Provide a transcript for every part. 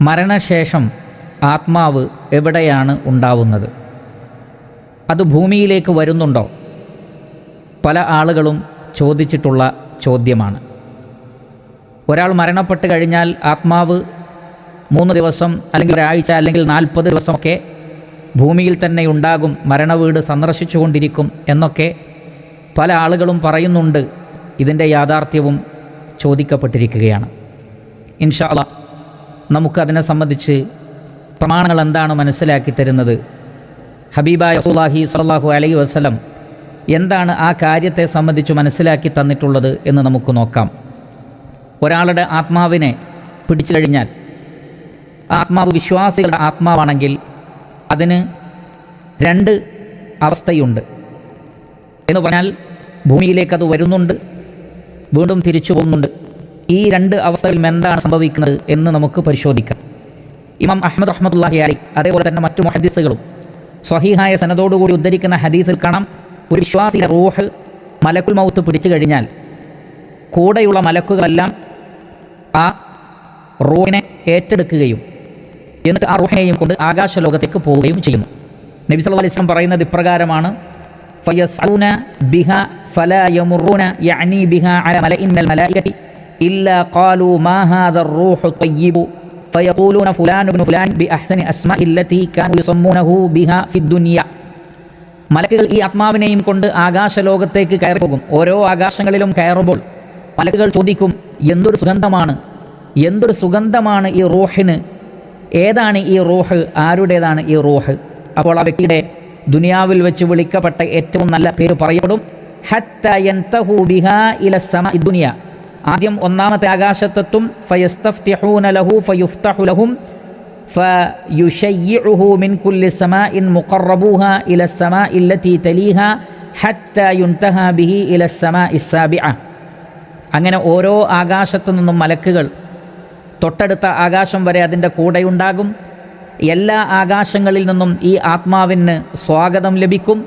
മരണശേഷം ആത്മാവ് എവിടെയാണ് ഉണ്ടാവുന്നത്? അത് ഭൂമിയിലേക്ക് വരുന്നുണ്ടോ? പല ആളുകളും ചോദിച്ചിട്ടുള്ള ചോദ്യമാണ്. ഒരാൾ മരണപ്പെട്ട് കഴിഞ്ഞാൽ ആത്മാവ് മൂന്ന് ദിവസം അല്ലെങ്കിൽ ഒരാഴ്ച അല്ലെങ്കിൽ നാൽപ്പത് ദിവസമൊക്കെ ഭൂമിയിൽ തന്നെ ഉണ്ടാകും മരണവീട് സന്ദർശിച്ചുകൊണ്ടിരിക്കും എന്നൊക്കെ പല ആളുകളും പറയുന്നുണ്ട്. ഇതിന്റെ യാഥാർത്ഥ്യവും ചോദിക്കപ്പെട്ടിരിക്കുകയാണ്. ഇൻഷാ അള്ളാ നമുക്കതിനെ സംബന്ധിച്ച് പ്രമാണങ്ങൾ എന്താണ് മനസ്സിലാക്കി തരുന്നത്? ഹബീബായ റസൂലാഹി സലാഹു അലൈഹി വസ്ലം എന്താണ് ആ കാര്യത്തെ സംബന്ധിച്ച് മനസ്സിലാക്കി തന്നിട്ടുള്ളത് എന്ന് നമുക്ക് നോക്കാം. ഒരാളുടെ ആത്മാവിനെ പിടിച്ചു കഴിഞ്ഞാൽ ആത്മാവ് വിശ്വാസികളുടെ ആത്മാവാണെങ്കിൽ അതിന് രണ്ട് അവസ്ഥയുണ്ട്. എന്ന് പറഞ്ഞാൽ ഭൂമിയിലേക്ക് അത് വരുന്നുണ്ട് വീണ്ടും തിരിച്ചു പോകുന്നുണ്ട്. ഈ രണ്ട് അവസ്ഥകളിലും എന്താണ് സംഭവിക്കുന്നത് എന്ന് നമുക്ക് പരിശോധിക്കാം. ഇമാം അഹമ്മദ് റഹ്മത്തുല്ലാഹി അലി അതേപോലെ തന്നെ മറ്റു മഹദീസുകളും സ്വഹീഹായ സനതോടുകൂടി ഉദ്ധരിക്കുന്ന ഹദീസിൽ കാണാം ഒരു വിശ്വാസിയുടെ റൂഹ് മലക്കുൽ മൗത്ത് പിടിച്ചു കഴിഞ്ഞാൽ കൂടെയുള്ള മലക്കുകളെല്ലാം ആ റൂഹിനെ ഏറ്റെടുക്കുകയും എന്നിട്ട് ആ റൂഹിനെയും കൊണ്ട് ആകാശലോകത്തേക്ക് പോവുകയും ചെയ്യുന്നു. നബി സല്ലു അലൈഹി പറയുന്നത് ഇപ്രകാരമാണ് ഫയസ് ബിഹ ഫലാ യമുറൂന യഅനി ബിഹ അല മലഇൻ മിനൽ മലായികതി قالوا ما هذا الروح الطيب فيقولون فلان بن فلان بأحسن أسماء التي كانوا يسمونه بها في الدنيا മലക്കുകൾ ഈ ആത്മാവിനെയും കൊണ്ട് ആകാശലോകത്തേക്ക് കയറി പോകും ഓരോ ആകാശങ്ങളിലും കയറുമ്പോൾ മലക്കുകൾ ചോദിക്കും എന്തൊരു സുഗന്ധമാണ്? എന്തൊരു സുഗന്ധമാണ് ഈ റൂഹിന്? ഏതാണ് ഈ റൂഹ്? ആരുടേതാണ് ഈ റൂഹ്? അപ്പോൾ ആ വ്യക്തിയുടെ ദുനിയാവിൽ വെച്ച് വിളിക്കപ്പെട്ട ഏറ്റവും നല്ല പേര് പറയപ്പെടും ഹത്ത യൻതഹു بها ഇല സമ ദുനിയ. ആദ്യം ഒന്നാമത്തെ ആകാശത്തെത്തും ഫയസ്തഫ്തിഹൂന ലഹു ഫയുഫ്തഹു ലഹും فيشيعه من كل سماء مقربوها إلى السماء التي تليها حتى ينتهى به إلى السماء السابعة അങ്ങനെ ഓരോ ആകാശത്തു നിന്നും മലക്കുകൾ തൊട്ടടുത്ത ആകാശം വരെ അതിൻ്റെ കൂടെയുണ്ടാകും എല്ലാ ആകാശങ്ങളിൽ നിന്നും ഈ ആത്മാവിന് സ്വാഗതം ലഭിക്കും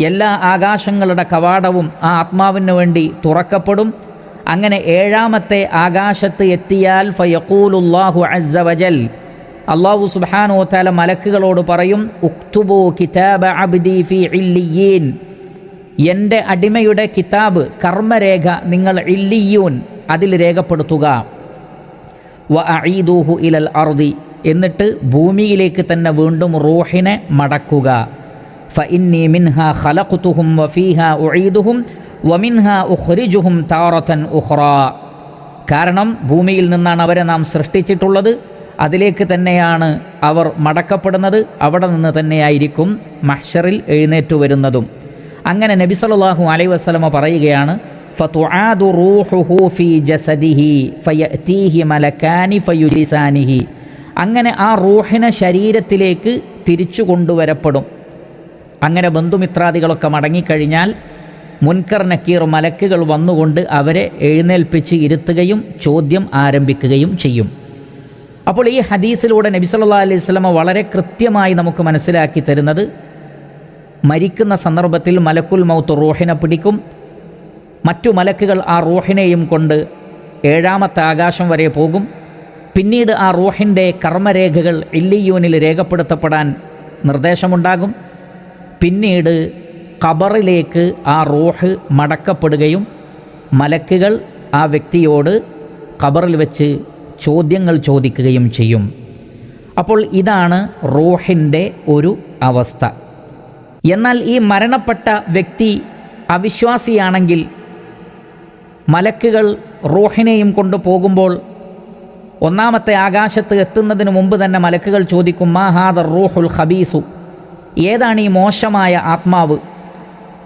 എല്ലാ ആകാശങ്ങളുടെ കവാടവും ആ ആത്മാവിന് വേണ്ടി തുറക്കപ്പെടും അങ്ങനെ ഏഴാമത്തെ ആകാശത്ത് എത്തിയാൽ ഫയക്കൂലുല്ലാഹു അസ്സവജൽ അള്ളാഹു സുബ്ഹാനു താല മലക്കുകളോട് പറയും ഉക്തുബു കിതാബ അബ്ദി ഫി ഇല്ലിയീൻ എന്റെ അടിമയുടെ കിതാബ് കർമ്മരേഖ നിങ്ങൾ ഇല്ലിയൂൻ അതിൽ രേഖപ്പെടുത്തുക. വ അഈദൂഹു ഇലൽ അറുതി എന്നിട്ട് ഭൂമിയിലേക്ക് തന്നെ വീണ്ടും റൂഹിനെ മടക്കുക. ഫ ഇന്നി മിൻഹ ഖലഖുതുഹും വഫീഹ ഉഈദുഹും വമിൻഹ ഉഖ്രിജുഹും താറത്തൻ ഉഹ്റ കാരണം ഭൂമിയിൽ നിന്നാണ് അവരെ നാം സൃഷ്ടിച്ചിട്ടുള്ളത്. അതിലേക്ക് തന്നെയാണ് അവർ മടക്കപ്പെടുന്നത്. അവിടെ നിന്ന് തന്നെയായിരിക്കും മഹ്ഷറിൽ എഴുന്നേറ്റു വരുന്നതും. അങ്ങനെ നബി സല്ലല്ലാഹു അലൈ വസല്ലമ പറയുകയാണ് അങ്ങനെ ആ റൂഹിനെ ശരീരത്തിലേക്ക് തിരിച്ചു കൊണ്ടുവരപ്പെടും. അങ്ങനെ ബന്ധുമിത്രാദികളൊക്കെ മടങ്ങിക്കഴിഞ്ഞാൽ മുൻകർ നക്കീർ മലക്കുകൾ വന്നുകൊണ്ട് അവരെ എഴുന്നേൽപ്പിച്ച് ഇരുത്തുകയും ചോദ്യം ആരംഭിക്കുകയും ചെയ്യും. അപ്പോൾ ഈ ഹദീസിലൂടെ നബി സല്ലല്ലാഹു അലൈഹി വസല്ലമ വളരെ കൃത്യമായി നമുക്ക് മനസ്സിലാക്കി തരുന്നത് മരിക്കുന്ന സന്ദർഭത്തിൽ മലക്കുൽ മൗത്ത് റൂഹിനെ പിടിക്കും. മറ്റു മലക്കുകൾ ആ റൂഹിനെയും കൊണ്ട് ഏഴാമത്തെ ആകാശം വരെ പോകും. പിന്നീട് ആ റൂഹിന്റെ കർമ്മരേഖകൾ ഇല്ലിയൂനിൽ രേഖപ്പെടുത്തപ്പെടാൻ നിർദ്ദേശമുണ്ടാകും. പിന്നീട് ഖബറിലേക്ക് ആ റൂഹ് മടക്കപ്പെടുകയും മലക്കുകൾ ആ വ്യക്തിയോട് ഖബറിൽ വെച്ച് ചോദ്യങ്ങൾ ചോദിക്കുകയും ചെയ്യും. അപ്പോൾ ഇതാണ് റൂഹിന്റെ ഒരു അവസ്ഥ. എന്നാൽ ഈ മരണപ്പെട്ട വ്യക്തി അവിശ്വാസിയാണെങ്കിൽ മലക്കുകൾ റൂഹിനെയും കൊണ്ടുപോകുമ്പോൾ ഒന്നാമത്തെ ആകാശത്ത് എത്തുന്നതിന് മുമ്പ് തന്നെ മലക്കുകൾ ചോദിക്കും മാഹാദർ റൂഹുൽ ഖബീസു? ഏതാണ് ഈ മോശമായ ആത്മാവ്?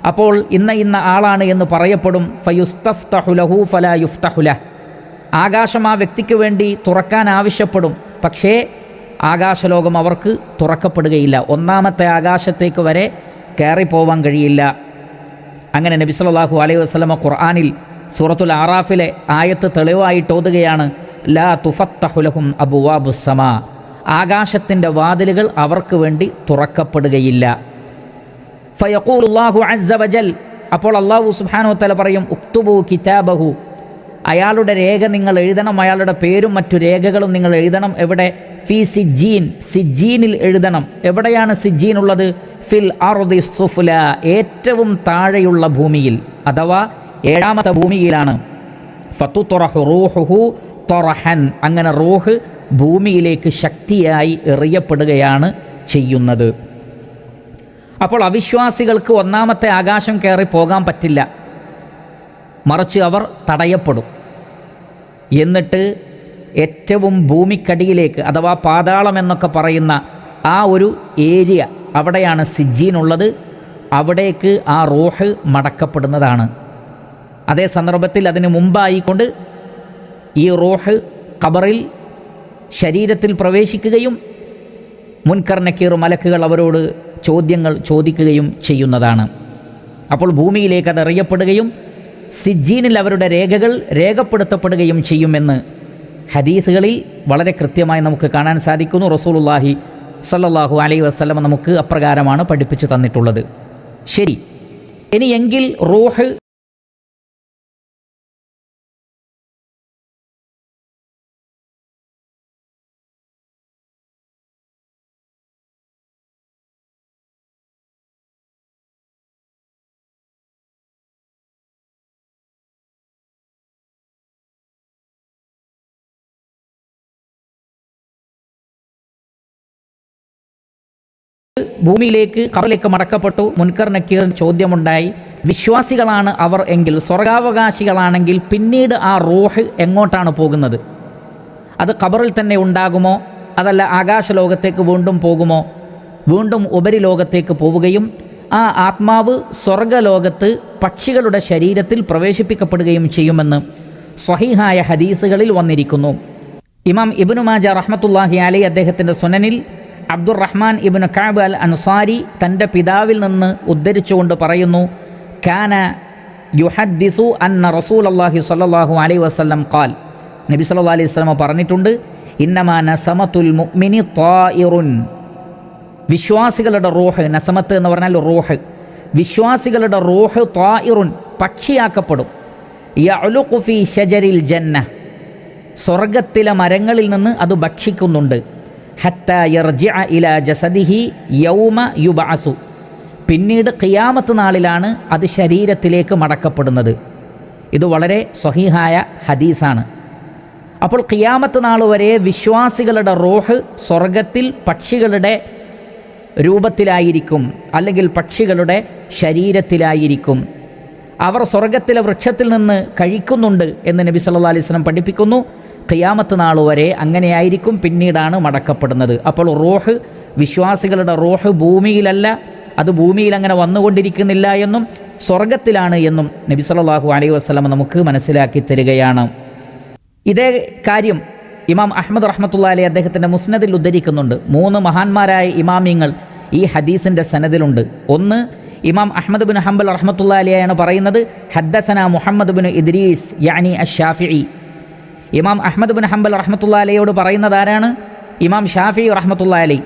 അപ്പോൾ ഇന്ന ഇന്ന ആളാണ് എന്ന് പറയപ്പെടും. ഫയുസ്തഫ്തഹുലഹു ഫല യുഫ്തഹുല ആകാശം ആ വ്യക്തിക്ക് വേണ്ടി തുറക്കാൻ ആവശ്യപ്പെടും. പക്ഷേ ആകാശലോകം അവർക്ക് തുറക്കപ്പെടുകയില്ല. ഒന്നാമത്തെ ആകാശത്തേക്ക് വരെ കയറിപ്പോവാൻ കഴിയില്ല. അങ്ങനെ നബി സല്ലല്ലാഹു അലൈഹി വസ്ലമ ഖുർആാനിൽ സൂറത്തുൽ ആറാഫിലെ ആയത്ത് തെളിവായിട്ട് ഓതുകയാണ്. ലാ തുഫത്തഹുലഹും അബുവാബുസമാ ആകാശത്തിന്റെ വാതിലുകൾ അവർക്ക് വേണ്ടി തുറക്കപ്പെടുകയില്ല. ഫയഖൂലുല്ലാഹു അസ്സ വജൽ. അപ്പോൾ അള്ളാഹു സുബ്ഹാനഹു തല പറയും ഉക്തുബു കിതാബഹു. അയാളുടെ രേഖ നിങ്ങൾ എഴുതണം അയാളുടെ പേരും മറ്റു രേഖകളും നിങ്ങൾ എഴുതണം. എവിടെ? ഫി സിജീൻ സിജീനിൽ എഴുതണം. എവിടെയാണ് സിജീൻ ഉള്ളത്? ഫിൽ അറുദി സുഫുല ഏറ്റവും താഴെയുള്ള ഭൂമിയിൽ. അഥവാ ഏഴാമത്തെ ഭൂമിയിലാണ്. ഫത്തു തൊറഹു റൂഹുഹു തൊറഹൻ. അങ്ങനെ റൂഹ് ഭൂമിയിലേക്ക് ശക്തിയായി എറിയപ്പെടുകയാണ് ചെയ്യുന്നത്. അപ്പോൾ അവിശ്വാസികൾക്ക് ഒന്നാമത്തെ ആകാശം കയറി പോകാൻ പറ്റില്ല. മറിച്ച് അവർ തടയപ്പെടും. എന്നിട്ട് ഏറ്റവും ഭൂമിക്കടിയിലേക്ക് അഥവാ പാതാളം എന്നൊക്കെ പറയുന്ന ആ ഒരു ഏരിയ അവിടെയാണ് സിജ്ജീനുള്ളത് അവിടേക്ക് ആ റോഹ് മടക്കപ്പെടുന്നതാണ്. അതേ സന്ദർഭത്തിൽ അതിന് മുമ്പായിക്കൊണ്ട് ഈ റോഹ് ഖബറിൽ ശരീരത്തിൽ പ്രവേശിക്കുകയും മുൻകർ നക്കീർ മലക്കുകൾ അവരോട് ചോദ്യങ്ങൾ ചോദിക്കുകയും ചെയ്യുന്നതാണ്. അപ്പോൾ ഭൂമിയിലേക്ക് അത് അറിയപ്പെടുകയും സിജ്ജീനിൽ അവരുടെ രേഖകൾ രേഖപ്പെടുത്തപ്പെടുകയും ചെയ്യുമെന്ന് ഹദീസുകളിൽ വളരെ കൃത്യമായി നമുക്ക് കാണാൻ സാധിക്കുന്നു. റസൂലുല്ലാഹി സല്ലാഹു അലൈ വസ്ലമ നമുക്ക് അപ്രകാരമാണ് പഠിപ്പിച്ചു തന്നിട്ടുള്ളത്. ശരി. ഇനിയെങ്കിൽ റൂഹ് ഭൂമിയിലേക്ക് കബറിലേക്ക് മടക്കപ്പെട്ടു. മുൻകർ നക്കീർ ചോദ്യമുണ്ടായി. വിശ്വാസികളാണ് അവർ എങ്കിൽ സ്വർഗാവകാശികളാണെങ്കിൽ പിന്നീട് ആ റൂഹ് എങ്ങോട്ടാണ് പോകുന്നത്? അത് കബറിൽ തന്നെ ഉണ്ടാകുമോ? അതല്ല ആകാശലോകത്തേക്ക് വീണ്ടും പോകുമോ? വീണ്ടും ഉപരിലോകത്തേക്ക് പോവുകയും ആ ആത്മാവ് സ്വർഗലോകത്ത് പക്ഷികളുടെ ശരീരത്തിൽ പ്രവേശിപ്പിക്കപ്പെടുകയും ചെയ്യുമെന്ന് സ്വഹീഹായ ഹദീസുകളിൽ വന്നിരിക്കുന്നു. ഇമാം ഇബിനുമാജ റഹ്മത്തുല്ലാഹി അലി അദ്ദേഹത്തിന്റെ സുനനിൽ Abdurrahman ibn Ka'b al Ansari തന്റെ പിതാവിൽ നിന്ന് ഉദ്ധരിച്ചുകൊണ്ട് പറയുന്നു കാന യുഹദ്ദിസു അന്ന റസൂൽ അള്ളാഹി സല്ലാഹു അലൈ വസ്ലം ഖാൽ. നബി സല്ലാ അലൈഹി സ്വലമ പറഞ്ഞിട്ടുണ്ട് ഇന്നമാ നസമത്തുൽ മുഅ്മിനി ത്വായിറുൻ വിശ്വാസികളുടെ റോഹ് നസമത്ത് എന്ന് പറഞ്ഞാൽ റോഹ്. വിശ്വാസികളുടെ റോഹ് ത്വായിറുൻ പക്ഷിയാക്കപ്പെടും. യഅലുഖുഫി ഷജരിൽ ജന്ന. സ്വർഗത്തിലെ മരങ്ങളിൽ നിന്ന് അത് ഭക്ഷിക്കുന്നുണ്ട്. ഹത്ത യർജ ഇല ജസദിഹി യൗമ യുബഅസു. പിന്നീട് ഖിയാമത്ത് നാളിലാണ് അത് ശരീരത്തിലേക്ക് മടക്കപ്പെടുന്നത്. ഇത് വളരെ സ്വഹീഹായ ഹദീസാണ്. അപ്പോൾ ഖിയാമത്ത് നാൾ വരെ വിശ്വാസികളുടെ റോഹ് സ്വർഗത്തിൽ പക്ഷികളുടെ രൂപത്തിലായിരിക്കും അല്ലെങ്കിൽ പക്ഷികളുടെ ശരീരത്തിലായിരിക്കും. അവർ സ്വർഗത്തിലെ വൃക്ഷത്തിൽ നിന്ന് കഴിക്കുന്നുണ്ട് എന്ന് നബി സല്ലാ അലൈവലം പഠിപ്പിക്കുന്നു. ഖിയാമത്ത് നാൾ വരെ അങ്ങനെയായിരിക്കും പിന്നീടാണ് മടക്കപ്പെടുന്നത്. അപ്പോൾ റോഹ് വിശ്വാസികളുടെ റോഹ് ഭൂമിയിലല്ല അത് ഭൂമിയിൽ അങ്ങനെ വന്നുകൊണ്ടിരിക്കുന്നില്ല എന്നും സ്വർഗത്തിലാണ് എന്നും നബി സല്ലാഹു അലൈഹി വസ്ലം നമുക്ക് മനസ്സിലാക്കി തരികയാണ്. ഇതേ കാര്യം ഇമാം അഹമ്മദ് റഹ്മത്തുള്ള അലി അദ്ദേഹത്തിന്റെ മുസ്നദിൽ ഉദ്ധരിക്കുന്നുണ്ട്. മൂന്ന് മഹാന്മാരായ ഇമാമിങ്ങൾ ഈ ഹദീസിന്റെ സനദിലുണ്ട്. ഒന്ന് ഇമാം അഹമ്മദ് ബിൻ ഹംബൽ റഹ്മത്തുള്ള അലിയാണ് പറയുന്നത് ഹദ്ദസന മുഹമ്മദ് ബിൻ ഇദ്രീസ് യാനി അഷാഫി ഇമാം അഹമ്മദ് ബിൻ ഹംബൽ റഹ്മത്തുള്ള അലയോട് പറയുന്നത് ആരാണ്? ഇമാം ഷാഫി റഹ്മത്തുള്ള അലി.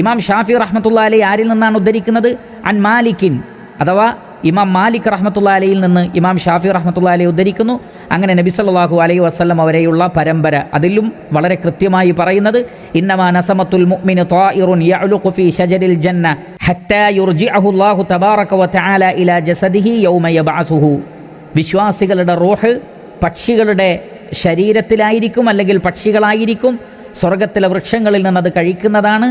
ഇമാം ഷാഫി റഹ്മത്തുള്ള അലി ആരിൽ നിന്നാണ് ഉദ്ധരിക്കുന്നത്? അൻ മാലിക്കിൻ. അഥവാ ഇമാം മാലിക് റഹ്മത്തുള്ള അലയിൽ നിന്ന് ഇമാം ഷാഫി റഹ്മത്തുള്ള അലി ഉദ്ധരിക്കുന്നു. അങ്ങനെ നബി സല്ലല്ലാഹു അലൈഹി വസ്ലം അവരെയുള്ള പരമ്പര അതിലും വളരെ കൃത്യമായി പറയുന്നത് ഇന്നമാ നസമത്തുൽ മുഅ്മിനു ത്വായിറുൻ യഅലുഖു ഫീ ഷജരിൽ ജന്ന ഹത്താ യുർജിഅഹു അല്ലാഹു തബാറക വതആല ഇലാ ജസദിഹി യൗമ യബ്അസുഹു. വിശ്വാസികളുടെ റൂഹ് പക്ഷികളുടെ ശരീരത്തിലായിരിക്കും അല്ലെങ്കിൽ പക്ഷികളായിരിക്കും സ്വർഗത്തിലെ വൃക്ഷങ്ങളിൽ നിന്നത് കഴിക്കുന്നതാണ്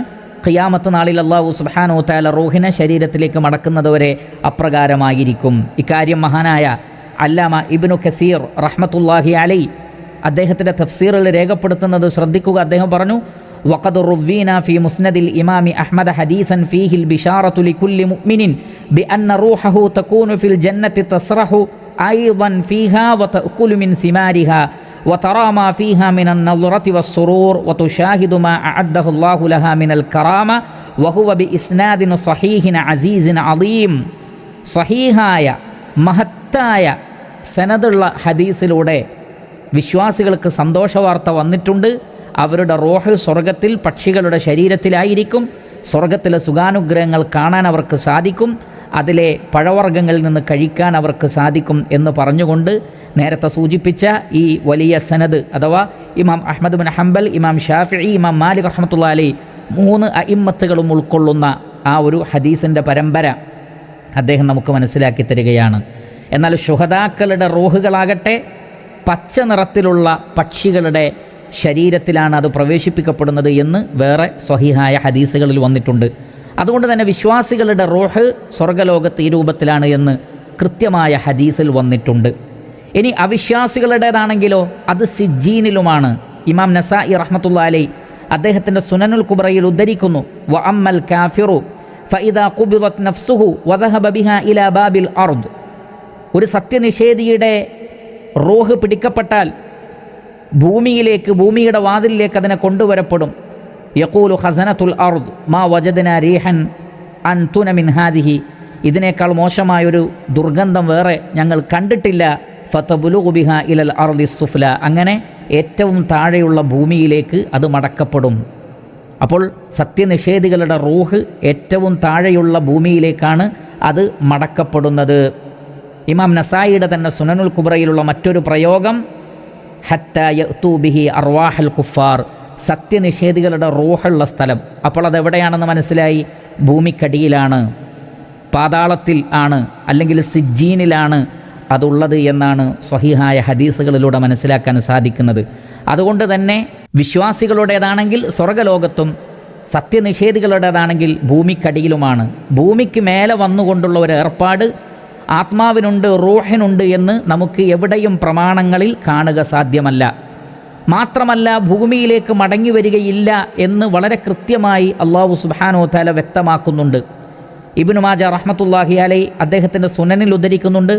ഖിയാമത്ത് നാളിൽ അള്ളാഹു സുബാനോ താല റൂഹിനെ ശരീരത്തിലേക്ക് മടക്കുന്നതുവരെ അപ്രകാരമായിരിക്കും ഇക്കാര്യം മഹാനായ അല്ലാമ ഇബ്നു കസീർ റഹ്മത്തുല്ലാഹി അലൈ അദ്ദേഹത്തിൻ്റെ തഫ്സീറിൽ രേഖപ്പെടുത്തുന്നത് ശ്രദ്ധിക്കുക അദ്ദേഹം പറഞ്ഞു وقد روينا في مسند الإمام أحمد حديثا فيه البشارة لكل مؤمن بأن روحه تكون في الجنة تسرح أيضا فيها وتأكل من ثمارها വതറാമാ ഫീഹാ മിനൻ നളുറത്തി വസ്സുറൂർ വതുഷാഹിദുമാ അഅദ്ദഹുല്ലാഹു ലഹാ മിനൽ കറാമ വഹുവ ബി ഇസ്നാദിൻ സഹീഹിൻ അസീസിൻ അലീം സഹീഹായ മഹത്തായ സനതുള്ള ഹദീസിലൂടെ വിശ്വാസികൾക്ക് സന്തോഷവാർത്ത വന്നിട്ടുണ്ട്. അവരുടെ റോഹ് സ്വർഗത്തിൽ പക്ഷികളുടെ ശരീരത്തിലായിരിക്കും. സ്വർഗത്തിലെ സുഖാനുഗ്രഹങ്ങൾ കാണാൻ അവർക്ക് സാധിക്കും. അതിലെ പഴവർഗങ്ങളിൽ നിന്ന് കഴിക്കാൻ അവർക്ക് സാധിക്കും എന്ന് പറഞ്ഞുകൊണ്ട് നേരത്തെ സൂചിപ്പിച്ച ഈ വലിയ സനദ് അഥവാ ഇമാം അഹമ്മദ് ബിൻ ഹംബൽ ഇമാം ഷാഫി ഇമാം മാലിക് റഹ്മത്തുള്ള അലി മൂന്ന് അയിമ്മത്തുകളും ഉൾക്കൊള്ളുന്ന ആ ഒരു ഹദീസിന്റെ പരമ്പര അദ്ദേഹം നമുക്ക് മനസ്സിലാക്കി തരികയാണ്. എന്നാൽ ശുഹതാക്കളുടെ റോഹുകളാകട്ടെ പച്ച നിറത്തിലുള്ള പക്ഷികളുടെ ശരീരത്തിലാണ് അത് പ്രവേശിപ്പിക്കപ്പെടുന്നത് എന്ന് വേറെ സ്വഹിഹായ ഹദീസുകളിൽ വന്നിട്ടുണ്ട്. അതുകൊണ്ട് തന്നെ വിശ്വാസികളുടെ റോഹ് സ്വർഗലോകത്ത് ഈ രൂപത്തിലാണ് എന്ന് കൃത്യമായ ഹദീസിൽ വന്നിട്ടുണ്ട്. ഇനി അവിശ്വാസികളുടേതാണെങ്കിലോ അത് സിജീനിലുമാണ്. ഇമാം നസായി റഹ്മത്തുള്ള അലൈ അദ്ദേഹത്തിന്റെ സുനനുൽ കുബ്രയിൽ ഉദ്ധരിക്കുന്നു. വ അമ്മൽ കാഫിറു ഫഇദ ഖുബിദത് നഫ്സുഹു വദഹബ ബിഹ ഇലാ ബാബിൽ അർദ്. ഒരു സത്യനിഷേധിയുടെ റോഹ് പിടിക്കപ്പെട്ടാൽ ഭൂമിയിലേക്ക് ഭൂമിയുടെ വാതിലിലേക്ക് അതിനെ കൊണ്ടുവരപ്പെടും. യക്കൂലു ഹസനത്തുൽ അർദ് മാ വജദന റീഹൻ അൻതുന മിൻ ഹാദിഹി. ഇതിനേക്കാൾ മോശമായൊരു ദുർഗന്ധം വേറെ ഞങ്ങൾ കണ്ടിട്ടില്ല. ഫത്തബുലുബിഹ ഇലൽ അർദി സുഫ്ല. അങ്ങനെ ഏറ്റവും താഴെയുള്ള ഭൂമിയിലേക്ക് അത് മടക്കപ്പെടും. അപ്പോൾ സത്യനിഷേധികളുടെ റൂഹ് ഏറ്റവും താഴെയുള്ള ഭൂമിയിലേക്കാണ് അത് മടക്കപ്പെടുന്നത്. ഇമാം നസായിയുടെ തന്നെ സുനനുൽ കുബ്രയിലുള്ള മറ്റൊരു പ്രയോഗം ഹത്തൂബിഹി അർവാഹൽ കുഫാർ. സത്യനിഷേധികളുടെ റൂഹുള്ള സ്ഥലം. അപ്പോൾ അതെവിടെയാണെന്ന് മനസ്സിലായി? ഭൂമിക്കടിയിലാണ്. പാതാളത്തിൽ ആണ്. അല്ലെങ്കിൽ സിജ്ജീനിലാണ് അതുള്ളത് എന്നാണ് സ്വഹിഹായ ഹദീസുകളിലൂടെ മനസ്സിലാക്കാൻ സാധിക്കുന്നത്. അതുകൊണ്ട് തന്നെ വിശ്വാസികളുടേതാണെങ്കിൽ സ്വർഗലോകത്തും സത്യനിഷേധികളുടേതാണെങ്കിൽ ഭൂമിക്കടിയിലുമാണ്. ഭൂമിക്ക് മേലെ വന്നുകൊണ്ടുള്ള ഒരു ഏർപ്പാട് ആത്മാവിനുണ്ട് റൂഹിനുണ്ട് എന്ന് നമുക്ക് എവിടെയും പ്രമാണങ്ങളിൽ കാണുക സാധ്യമല്ല. മാത്രമല്ല ഭൂമിയിലേക്ക് മടങ്ങി വരികയില്ല എന്ന് വളരെ കൃത്യമായി അള്ളാഹു സുബാനോ താല വ്യക്തമാക്കുന്നുണ്ട്. ഇബിനു മാജ റഹ്മത്തുല്ലാഹി അലൈ അദ്ദേഹത്തിന്റെ സുനനിൽ ഉദ്ധരിക്കുന്നുണ്ട്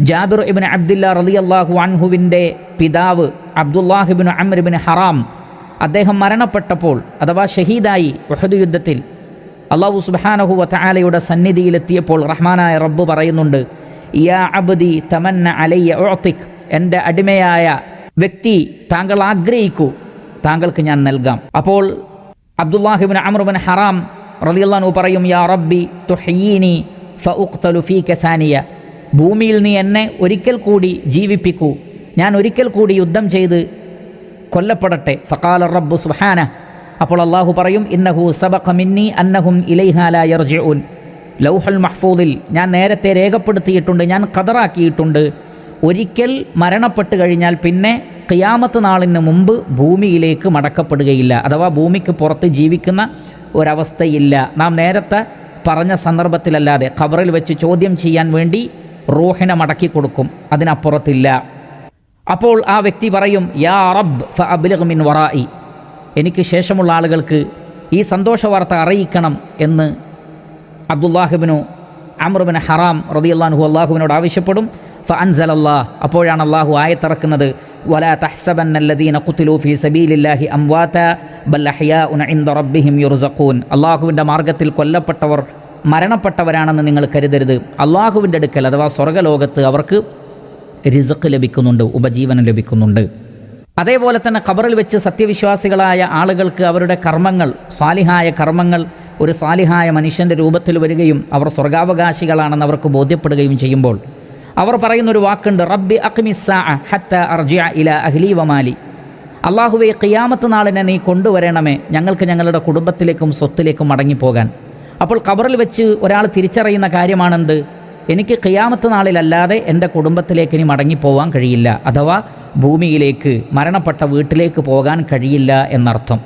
ജാബിർ ഇബിൻ അബ്ദുല്ല റലി അള്ളാഹു അൻഹുവിന്റെ പിതാവ് അബ്ദുല്ലാഹിബിൻ അമ്രിബിൻ ഹറാം അദ്ദേഹം മരണപ്പെട്ടപ്പോൾ അഥവാ ഷഹീദായി വഹദ് യുദ്ധത്തിൽ അള്ളാഹു സുബാനഹു വത്താലയുടെ സന്നിധിയിലെത്തിയപ്പോൾ റഹ്മാനായ റബ്ബ് പറയുന്നുണ്ട് യാ അബ്ദി തമന്ന അലയ്യ ഓത്തിക് എന്റെ അടിമയായ വ്യക്തി താങ്കൾ ആഗ്രഹിക്കൂ താങ്കൾക്ക് ഞാൻ നൽകാം. അപ്പോൾ അബ്ദുല്ലാഹിബിൻ അമർബിൻ ഹറാം റലിയല്ലാനു പറയും യാ റബ്ബി തുഹീനി ഫഉഖ്തലു ഫീ കസാനിയ ഭൂമിയിൽ നീ എന്നെ ഒരിക്കൽ കൂടി ജീവിപ്പിക്കൂ ഞാൻ ഒരിക്കൽ കൂടി യുദ്ധം ചെയ്ത് കൊല്ലപ്പെടട്ടെ. ഫക്കാല റബ്ബു സുഹാന അപ്പോൾ അള്ളാഹു പറയും ഇന്നഹു സബഖ മിന്നി അന്നഹും ഇലൈഹാല യർജിഉൻ ലൗഹൽ മഹ്ഫൂദിൽ ഞാൻ നേരത്തെ രേഖപ്പെടുത്തിയിട്ടുണ്ട് ഞാൻ ഖദറാക്കിയിട്ടുണ്ട്. ഒരിക്കൽ മരണപ്പെട്ടു കഴിഞ്ഞാൽ പിന്നെ ഖിയാമത്ത് നാളിന് മുമ്പ് ഭൂമിയിലേക്ക് മടക്കപ്പെടുകയില്ല. അഥവാ ഭൂമിക്ക് പുറത്ത് ജീവിക്കുന്ന ഒരവസ്ഥയില്ല. നാം നേരത്തെ പറഞ്ഞ സന്ദർഭത്തിലല്ലാതെ ഖബറിൽ വെച്ച് ചോദ്യം ചെയ്യാൻ വേണ്ടി റൂഹിനെ മടക്കി കൊടുക്കും. അതിനപ്പുറത്തില്ല. അപ്പോൾ ആ വ്യക്തി പറയും യാ റബ് ഫ അബ്ലിഗ് മിൻ വറായി. എനിക്ക് ശേഷമുള്ള ആളുകൾക്ക് ഈ സന്തോഷ വാർത്ത അറിയിക്കണം എന്ന് അബ്ദുല്ലാഹിബിനു അമർബിൻ ഹറാം റതിയല്ലാഹു അള്ളാഹുവിനോട് ആവശ്യപ്പെടും. ഫ അൻസൽ അള്ളാഹ് അപ്പോഴാണ് അള്ളാഹു ആയത്തിറക്കുന്നത് വല തഹ്സബൻ അല്ലദീന ഖുത്തിലു ഫി സബീലില്ലാഹി അംവാത ബൽ അഹ്യാഉന ഇൻദ റബ്ബിഹിം യുർസഖൂൻ. അള്ളാഹുവിന്റെ മാർഗത്തിൽ കൊല്ലപ്പെട്ടവർ മരണപ്പെട്ടവരാണെന്ന് നിങ്ങൾ കരുതരുത്. അള്ളാഹുവിന്റെ അടുക്കൽ അഥവാ സ്വർഗലോകത്ത് അവർക്ക് റിസക്ക് ലഭിക്കുന്നുണ്ട് ഉപജീവനം ലഭിക്കുന്നുണ്ട്. അതേപോലെ തന്നെ ഖബറിൽ വെച്ച് സത്യവിശ്വാസികളായ ആളുകൾക്ക് അവരുടെ കർമ്മങ്ങൾ സ്വാലിഹായ കർമ്മങ്ങൾ ഒരു സ്വാലിഹായ മനുഷ്യന്റെ രൂപത്തിൽ വരികയും അവർ സ്വർഗാവകാശികളാണെന്ന് അവർക്ക് ബോധ്യപ്പെടുകയും ചെയ്യുമ്പോൾ അവർ പറയുന്നൊരു വാക്കുണ്ട് റബ്ബി അഖ്മിസ്സാ ഇല അഹ്ലി വമാലി അള്ളാഹുവെ ഖിയാമത്ത് നാളിനെ നീ കൊണ്ടുവരണമേ ഞങ്ങൾക്ക് ഞങ്ങളുടെ കുടുംബത്തിലേക്കും സ്വത്തിലേക്കും മടങ്ങിപ്പോകാൻ. അപ്പോൾ കബറിൽ വെച്ച് ഒരാൾ തിരിച്ചറിയുന്ന കാര്യമാണെന്ത്? എനിക്ക് ഖിയാമത്ത് നാളിലല്ലാതെ എന്റെ കുടുംബത്തിലേക്ക് ഇനി മടങ്ങിപ്പോവാൻ കഴിയില്ല അഥവാ ഭൂമിയിലേക്ക് മരണപ്പെട്ട വീട്ടിലേക്ക് പോകാൻ കഴിയില്ല എന്നർത്ഥം.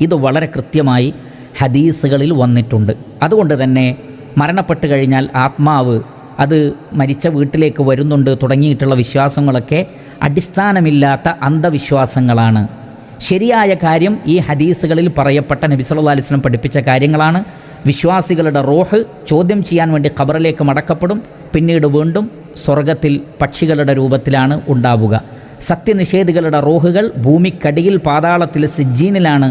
ഇത് വളരെ കൃത്യമായി ഹദീസുകളിൽ വന്നിട്ടുണ്ട്. അതുകൊണ്ട് തന്നെ മരണപ്പെട്ട് കഴിഞ്ഞാൽ ആത്മാവ് അത് മരിച്ച വീട്ടിലേക്ക് വരുന്നുണ്ട് തുടങ്ങിയിട്ടുള്ള വിശ്വാസങ്ങളൊക്കെ അടിസ്ഥാനമില്ലാത്ത അന്ധവിശ്വാസങ്ങളാണ്. ശരിയായ കാര്യം ഈ ഹദീസുകളിൽ പറയപ്പെട്ട നബി സല്ലല്ലാഹു അലൈഹി വസല്ലം പഠിപ്പിച്ച കാര്യങ്ങളാണ്. വിശ്വാസികളുടെ റോഹ് ചോദ്യം ചെയ്യാൻ വേണ്ടി ഖബറിലേക്ക് മടക്കപ്പെടും പിന്നീട് വീണ്ടും സ്വർഗത്തിൽ പക്ഷികളുടെ രൂപത്തിലാണ് ഉണ്ടാവുക. സത്യനിഷേധികളുടെ റോഹുകൾ ഭൂമിക്കടിയിൽ പാതാളത്തിൽ സിജ്ജീനിലാണ്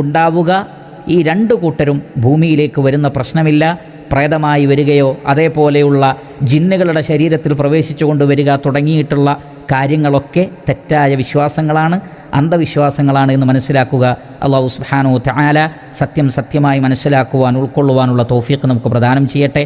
ഉണ്ടാവുക. ഈ രണ്ട് കൂട്ടരും ഭൂമിയിലേക്ക് വരുന്ന പ്രശ്നമില്ല. പ്രേതമായി വരികയോ അതേപോലെയുള്ള ജിന്നുകളുടെ ശരീരത്തിൽ പ്രവേശിച്ചുകൊണ്ട് വരിക തുടങ്ങിയിട്ടുള്ള കാര്യങ്ങളൊക്കെ തെറ്റായ വിശ്വാസങ്ങളാണ് അന്ധവിശ്വാസങ്ങളാണ് എന്ന് മനസ്സിലാക്കുക. അള്ളാഹു സുബ്ഹാനഹു തആല സത്യം സത്യമായി മനസ്സിലാക്കുവാൻ ഉൾക്കൊള്ളുവാനുള്ള തോഫിയൊക്കെ നമുക്ക് പ്രദാനം ചെയ്യട്ടെ.